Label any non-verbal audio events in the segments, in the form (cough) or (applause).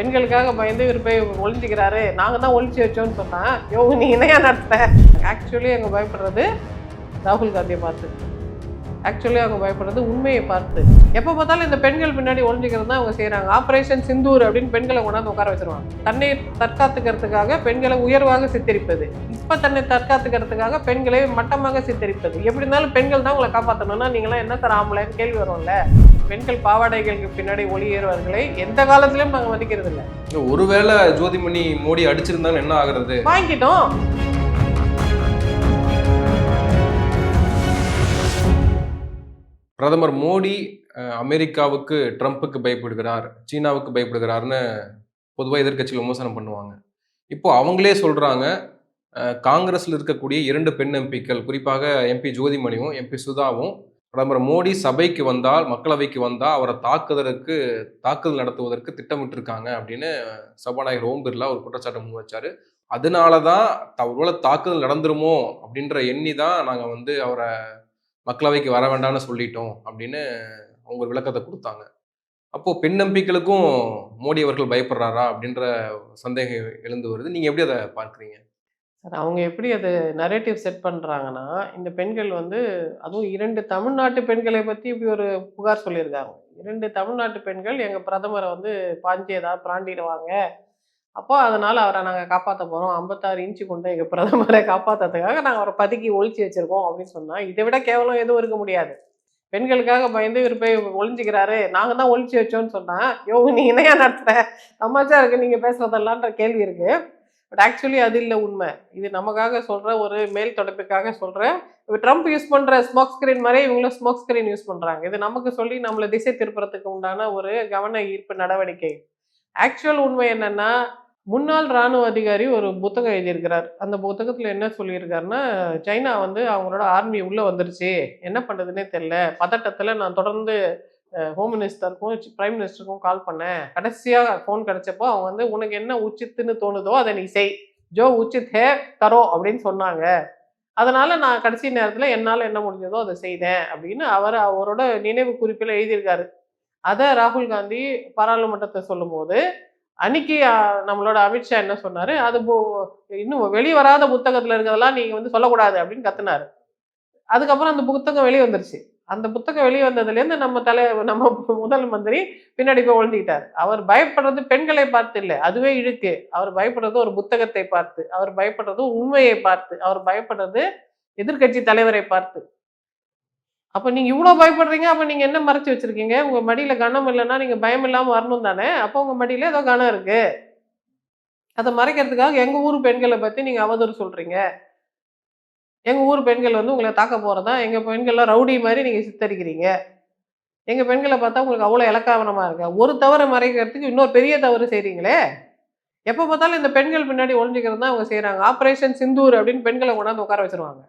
பெண்களுக்காக பயந்து இவர் போய் ஒழிஞ்சிக்கிறாரு. நாங்கள் தான் ஒழிச்சு வச்சோம்னு சொன்னால் யோ நீ இணையா நடத்த ஆக்சுவலி எங்கள் பயப்படுறது ராகுல் காந்தியை பார்த்து. ஆக்சுவலி அவங்க பயப்படுறது உண்மையை பார்த்து. எப்போ பார்த்தாலும் இந்த பெண்கள் பின்னாடி ஒழிஞ்சிக்கிறது தான் அவங்க செய்கிறாங்க ஆப்ரேஷன் சிந்தூர் அப்படின்னு பெண்களை கொண்டாந்து உட்கார வச்சிருவாங்க. தன்னை தற்காத்துக்கிறதுக்காக பெண்களை உயர்வாக சித்தரிப்பது. இப்போ தன்னை தற்காத்துக்கிறதுக்காக பெண்களை மட்டமாக சித்தரிப்பது. எப்படி இருந்தாலும் பெண்கள் தான் உங்களை காப்பாற்றணும்னா நீங்களாம் என்ன தர ஆம்பளைன்னு கேள்வி வரும்ல? பெண்கள் பாவாடைகளுக்கு பின்னாடி ஒளியேறுவர்களை எந்த காலத்திலும் நாங்கள் மதிக்கிறது இல்லை ஒருவேளை ஜோதிமணி மோடி அடிச்சிருந்தாலும் என்ன ஆகுறது? வாங்கிட்டோம். பிரதமர் மோடி அமெரிக்காவுக்கு ட்ரம்ப்புக்கு பயப்படுகிறார் சீனாவுக்கு பயப்படுகிறார்னு பொதுவாக எதிர்க்கட்சிகள் விமர்சனம் பண்ணுவாங்க. இப்போ அவங்களே சொல்கிறாங்க காங்கிரஸில் இருக்கக்கூடிய இரண்டு பெண் எம்பிக்கள் குறிப்பாக எம்பி ஜோதிமணியும் எம்பி சுதாவும் பிரதமர் மோடி சபைக்கு வந்தால் மக்களவைக்கு வந்தால் அவரை தாக்குதலுக்கு தாக்குதல் நடத்துவதற்கு திட்டமிட்டிருக்காங்க அப்படின்னு சபாநாயகர் ஓம் பிர்லா ஒரு குற்றச்சாட்டை முன் வச்சார். அதனால தான் ஒருவேளை தாக்குதல் நடந்துருமோ அப்படின்ற எண்ணி தான் நாங்கள் வந்து அவரை மக்களவைக்கு வர வேண்டாம்னு சொல்லிட்டோம் அப்படின்னு அவங்க விளக்கத்தை கொடுத்தாங்க. அப்போது பெண் நம்பிக்கைகளுக்கும் மோடி அவர்கள் பயப்படுறாரா அப்படின்ற சந்தேகம் எழுந்து வருது. நீங்கள் எப்படி அதை பார்க்குறீங்க? சார் அவங்க எப்படி அது நரேட்டிவ் செட் பண்ணுறாங்கன்னா இந்த பெண்கள் வந்து அதுவும் இரண்டு தமிழ்நாட்டு பெண்களை பற்றி இப்படி ஒரு புகார் சொல்லியிருக்காங்க. இரண்டு தமிழ்நாட்டு பெண்கள் எங்கள் பிரதமரை வந்து பாஞ்சி ஏதாவது பிராண்டிடுவாங்க. அப்போ அதனால் அவரை நாங்கள் காப்பாற்ற போகிறோம் ஐம்பத்தாறு இன்ச்சு கொண்டு எங்கள் பிரதமரை காப்பாற்றுறதுக்காக நாங்கள் அவரை பதுக்கி ஒழிச்சு வச்சுருக்கோம் அப்படின்னு சொன்னால் இதை விட கேவலம் எதுவும் இருக்க முடியாது. பெண்களுக்காக பயந்து இவர் போய் ஒழிஞ்சிக்கிறாரு. நாங்கள் தான் ஒழிச்சு வச்சோம்னு சொன்னால் யோ நீ இணையா நடத்துற? சமாச்சா இருக்கு நீங்கள் பேசுறதெல்லான்ற கேள்வி இருக்குது பட் ஆக்சுவலி அது இல்லை உண்மை. இது நமக்காக சொல்கிற ஒரு மேல் தொடர்புக்காக சொல்கிற இப்போ ட்ரம்ப் யூஸ் பண்ணுற ஸ்மோக் ஸ்க்ரீன் மாதிரி இவங்களும் ஸ்மோக் ஸ்க்ரீன் யூஸ் பண்ணுறாங்க இது நமக்கு சொல்லி நம்மளை திசை திருப்புறதுக்கு உண்டான ஒரு கவன ஈர்ப்பு நடவடிக்கை. ஆக்சுவல் உண்மை என்னன்னா முன்னாள் ராணுவ அதிகாரி ஒரு புத்தகம் எழுதியிருக்கிறார். அந்த புத்தகத்தில் என்ன சொல்லியிருக்காருன்னா சைனா வந்து அவங்களோட ஆர்மி உள்ளே வந்துருச்சு. என்ன பண்ணுறதுனே தெரில பதட்டத்தில் நான் தொடர்ந்து ஹோம் மினிஸ்டருக்கும் பிரைம் மினிஸ்டருக்கும் கால் பண்ணேன். கடைசியாக ஃபோன் கிடச்சப்போ அவங்க வந்து உனக்கு என்ன உச்சித்துன்னு தோணுதோ அதை நீ செய். ஜோ உச்சித் ஹே தரோ அப்படின்னு சொன்னாங்க. அதனால நான் கடைசி நேரத்தில் என்னால் என்ன முடிஞ்சதோ அதை செய்தேன் அப்படின்னு அவர் அவரோட நினைவு குறிப்பில் எழுதியிருக்காரு. அதை ராகுல் காந்தி பாராளுமன்றத்தை சொல்லும்போது அன்னைக்கு நம்மளோட அமித்ஷா என்ன சொன்னாரு? அது இன்னும் வெளிவராத புத்தகத்தில் இருக்கிறதெல்லாம் நீங்க வந்து சொல்லக்கூடாது அப்படின்னு கத்துனாரு. அதுக்கப்புறம் அந்த புத்தகம் வெளியே வந்துருச்சு. அந்த புத்தகம் வெளியே வந்ததுலேருந்து நம்ம தலை நம்ம முதல் மந்திரி பின்னாடி போய் ஒழுந்துக்கிட்டார் அவர் பயப்படுறது பெண்களை பார்த்து இல்லை அதுவே இழுக்கு. அவர் பயப்படுறது ஒரு புத்தகத்தை பார்த்து அவர் பயப்படுறது உண்மையை பார்த்து அவர் பயப்படுறது எதிர்க்கட்சி தலைவரை பார்த்து. அப்போ நீங்கள் இவ்வளோ பயப்படுறீங்க அப்போ நீங்கள் என்ன மறைச்சி வச்சிருக்கீங்க? உங்கள் மடியில் கனம் இல்லைன்னா நீங்கள் பயம் இல்லாமல் வரணும் தானே? அப்போ உங்கள் மடியில் ஏதோ கனம் இருக்குது அதை மறைக்கிறதுக்காக எங்கள் ஊர் பெண்களை பற்றி நீங்கள் அவதூறு சொல்கிறீங்க எங்கள் ஊர் பெண்கள் வந்து உங்களை தாக்க போகிறதா எங்கள் பெண்கள்லாம் ரவுடி மாதிரி நீங்கள் சித்தரிக்கிறீங்க. எங்கள் பெண்களை பார்த்தா உங்களுக்கு அவ்வளோ இலக்காவனமாக இருக்கு. ஒரு தவறை மறைக்கிறதுக்கு இன்னொரு பெரிய தவறு செய்கிறீங்களே எப்போ பார்த்தாலும் இந்த பெண்கள் பின்னாடி ஒழிஞ்சிக்கிறது தான் அவங்க செய்கிறாங்க ஆப்ரேஷன் சிந்தூர் அப்படின்னு பெண்களை கொண்டாந்து உட்கார வச்சுருவாங்க.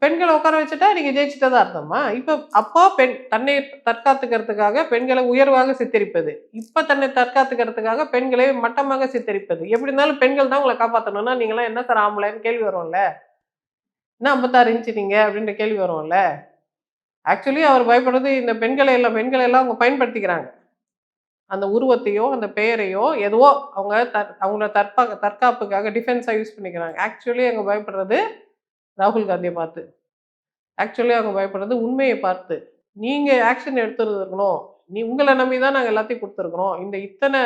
பெண்களை உட்கார வச்சுட்டா நீங்க ஜெயிச்சுட்டதா அர்த்தமா? இப்ப அப்போ பெண் தன்னை தற்காத்துக்கிறதுக்காக பெண்களை உயர்வாக சித்தரிப்பது. இப்ப தன்னை தற்காத்துக்கிறதுக்காக பெண்களை மட்டமாக சித்தரிப்பது. எப்படி இருந்தாலும் பெண்கள் தான் உங்களை காப்பாற்றணும்னா நீங்களாம் என்ன சார் ஆம்பளைன்னு கேள்வி வரும்ல? என்ன ஐம்பத்தாறு இன்ச்சு நீங்க? அப்படின்ற கேள்வி வரும்ல? ஆக்சுவலி அவர் பயப்படுறது இந்த பெண்களை எல்லாம் பெண்களை எல்லாம் அவங்க பயன்படுத்திக்கிறாங்க. அந்த உருவத்தையோ அந்த பெயரையோ எதுவோ அவங்க தற் அவங்கள தற்பா தற்காப்புக்காக டிஃபென்ஸாக யூஸ் பண்ணிக்கிறாங்க. ஆக்சுவலி அவங்க பயப்படுறது ராகுல் காந்தியை பார்த்து. ஆக்சுவலி அவங்க பயப்படுறது உண்மையை பார்த்து. நீங்கள் ஆக்ஷன் எடுத்துருக்கணும். நீ உங்களை நம்பி தான் நாங்கள் எல்லாத்தையும் கொடுத்துருக்குறோம். இந்த இத்தனை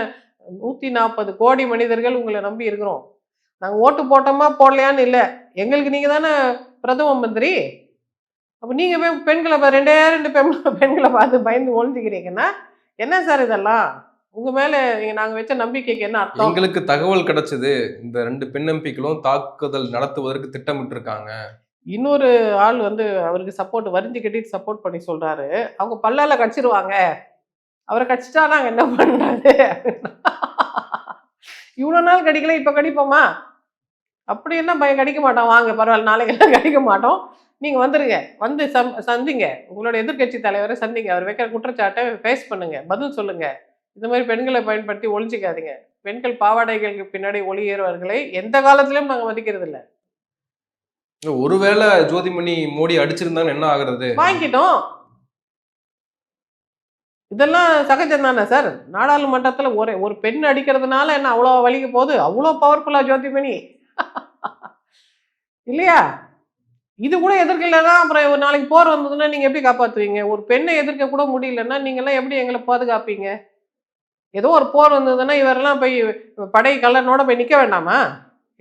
நூற்றி நாற்பது கோடி மனிதர்கள் உங்களை நம்பி இருக்கிறோம். நாங்கள் ஓட்டு போட்டோமா போடலையான்னு இல்லை. எங்களுக்கு நீங்கள் தானே பிரதம மந்திரி? அப்போ நீங்கள் போய் பெண்களை ரெண்டே ரெண்டு பெண் பெண்களை பார்த்து பயந்து ஒழிஞ்சுக்கிறீங்கன்னா என்ன சார் இதெல்லாம்? உங்கள் மேலே நாங்கள் வச்ச நம்பிக்கைக்கு என்ன அர்த்தம்? எங்களுக்கு தகவல் கிடைச்சது. இந்த ரெண்டு பெண் எம்பிக்களும் தாக்குதல் நடத்துவதற்கு திட்டமிட்டிருக்காங்க. இன்னொரு ஆள் வந்து அவருக்கு சப்போர்ட் வரிஞ்சு கட்டிட்டு சப்போர்ட் பண்ணி சொல்றாரு. அவங்க பல்லால கடிச்சிருவாங்க. அவரை கடிச்சிட்டா நாங்க என்ன பண்றது இவ்வளவு நாள் கடிக்கல இப்ப கடிப்போமா? அப்படி என்ன பயம்? கடிக்க மாட்டோம். வாங்க பரவாயில்ல நாளைக்கு எல்லாம் கடிக்க மாட்டோம். நீங்க வந்துருங்க. வந்து சந்திங்க. உங்களோட எதிர்க்கட்சி தலைவரை சந்திங்க. அவர் வைக்கிற குற்றச்சாட்டை ஃபேஸ் பண்ணுங்க. பதில் சொல்லுங்க. இந்த மாதிரி பெண்களை பயன்படுத்தி ஒழிச்சிக்காதீங்க பெண்கள் பாவாடைகளுக்கு பின்னாடி ஒளியேறுவர்களை எந்த காலத்திலும் நாங்க மதிக்கிறது இல்ல ஒருவேளை ஜோதிமணி மோடி அடிச்சிருந்தாலும் என்ன ஆகுறது? வாங்கிட்டோம். இதெல்லாம் சகஜம் தானே சார்? நாடாளுமன்றத்தில் ஒரு ஒரு பெண் அடிக்கிறதுனால என்ன அவ்வளோ வலிக்க போகுது? அவ்வளோ பவர்ஃபுல்லா ஜோதிமணி. இல்லையா? இது கூட எதிர்க்கலைன்னா அப்புறம் ஒரு நாளைக்கு போர் வந்ததுன்னா நீங்கள் எப்படி காப்பாற்றுவீங்க ஒரு பெண்ணை எதிர்க்க கூட முடியலன்னா நீங்கள்லாம் எப்படி எங்களை பாதுகாப்பீங்க? ஏதோ ஒரு போர் வந்ததுன்னா இவரெல்லாம் போய் படை கலனோட போய் நிற்க வேண்டாமா?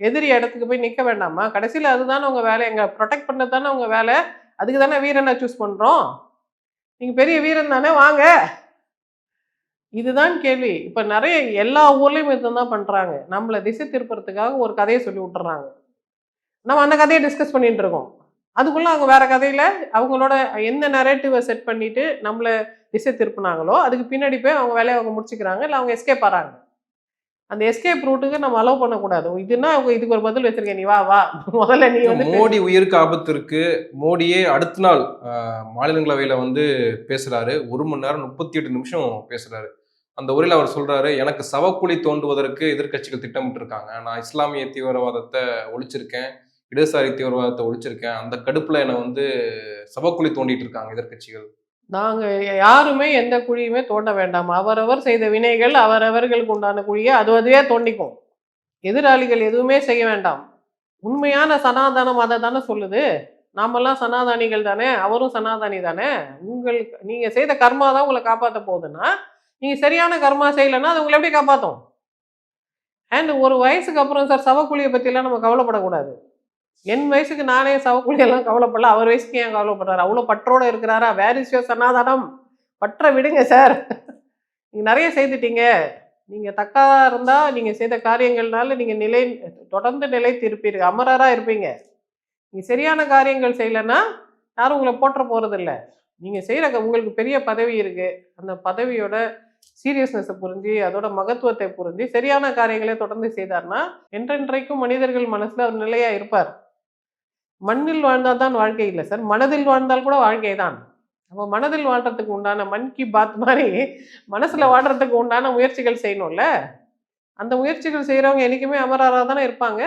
எதிரி இடத்துக்கு போய் நிற்க வேண்டாமா? கடைசியில் அதுதானே உங்கள் வேலை. எங்களை ப்ரொடெக்ட் பண்ணது தானே உங்கள் வேலை. அதுக்கு தானே வீரனை சூஸ் பண்ணுறோம் நீங்கள் பெரிய வீரன் தானே வாங்க. இதுதான் கேள்வி. இப்போ நிறைய எல்லா ஊர்லேயும் இதுதான் பண்ணுறாங்க நம்மளை திசை திருப்புறதுக்காக ஒரு கதையை சொல்லி விட்டுறாங்க. நம்ம அந்த கதையை டிஸ்கஸ் பண்ணிட்டு இருக்கோம். அதுக்குள்ள அவங்க வேற கதையில அவங்களோட எந்த நரேட்டிவை செட் பண்ணிட்டு நம்மள திசை திருப்புனாங்களோ அதுக்கு பின்னாடி போய் அவங்க வேலையை அவங்க முடிச்சுக்கிறாங்க இல்லை அவங்க எஸ்கேப் ஆறாங்க. அந்த எஸ்கேப் ரூட்டுக்கு நம்ம அலோவ் பண்ணக்கூடாது. இதுனா அவங்க இதுக்கு ஒரு பதில் வச்சிருக்கேன். நீ வா வா. (laughs) முதல்ல நீ வந்து. மோடி உயிருக்கு ஆபத்து இருக்கு. மோடியே அடுத்த நாள் மாநிலங்களவையில வந்து பேசுறாரு. ஒரு மணி நேரம் முப்பத்தி எட்டு நிமிஷம் பேசுறாரு. அந்த உரையில அவர் சொல்றாரு எனக்கு சவக்குழி தோண்டுவதற்கு எதிர்க்கட்சிகள் திட்டமிட்டு இருக்காங்க நான் இஸ்லாமிய தீவிரவாதத்தை ஒழிச்சிருக்கேன். இடதுசாரி தீவிரவாதத்தை ஒழிச்சிருக்கேன். அந்த கடுப்புல என்னை வந்து சவக்குழி தோண்டிட்டு இருக்காங்க எதிர்க்கட்சிகள். நாங்க யாருமே எந்த குழியுமே தோண்ட வேண்டாம். அவரவர் செய்த வினைகள் அவரவர்களுக்கு உண்டான குழியை அது அதுவே தோண்டிக்கும். எதிராளிகள் எதுவுமே செய்ய வேண்டாம். உண்மையான சனாதனம் அதை தானே சொல்லுது. நாமெல்லாம் சனாதானிகள் தானே? அவரும் சனாதானி தானே? உங்களுக்கு நீங்க செய்த கர்மா தான் உங்களை காப்பாற்ற போகுதுன்னா நீங்க சரியான கர்மா செய்யலைன்னா அது உங்களை எப்படி காப்பாற்றும் அண்ட் ஒரு வயசுக்கு அப்புறம் சார் சவக்குழியை பற்றிலாம் நம்ம கவலைப்படக்கூடாது. என் வயசுக்கு நானே சவக்குழியெல்லாம் கவலைப்படல. அவர் வயசுக்கு ஏன் கவலைப்படுறாரு? அவ்வளோ பற்றோடு இருக்கிறாரா? வேர் இஸ் யோர் பற்ற விடுங்க சார். நீங்கள் நிறைய செய்துட்டீங்க. நீங்கள் தக்கா இருந்தால் நீங்கள் செய்த காரியங்கள்னால நீங்கள் நிலை தொடர்ந்து நிலைத்து இருப்பீர்கள் அமரரா இருப்பீங்க. நீங்க சரியான காரியங்கள் செய்யலைன்னா யாரும் உங்களை போற்ற போறதில்ல. நீங்க செய்கிற உங்களுக்கு பெரிய பதவி இருக்கு. அந்த பதவியோட சீரியஸ்னஸை புரிஞ்சு அதோட மகத்துவத்தை புரிஞ்சு சரியான காரியங்களை தொடர்ந்து செய்தார்னா என்றென்றைக்கும் மனிதர்கள் மனசுல ஒரு நிலையாக இருப்பார். மண்ணில் வாழ்ந்தால் தான் வாழ்க்கை இல்லை சார். மனதில் வாழ்ந்தால் கூட வாழ்க்கை தான். அப்போ மனதில் வாழ்றதுக்கு உண்டான மன் கி பாத் மாதிரி மனசுல வாழ்றதுக்கு உண்டான முயற்சிகள் செய்யணும்ல? அந்த முயற்சிகள் செய்றவங்க என்னைக்குமே அமரராக தானே இருப்பாங்க?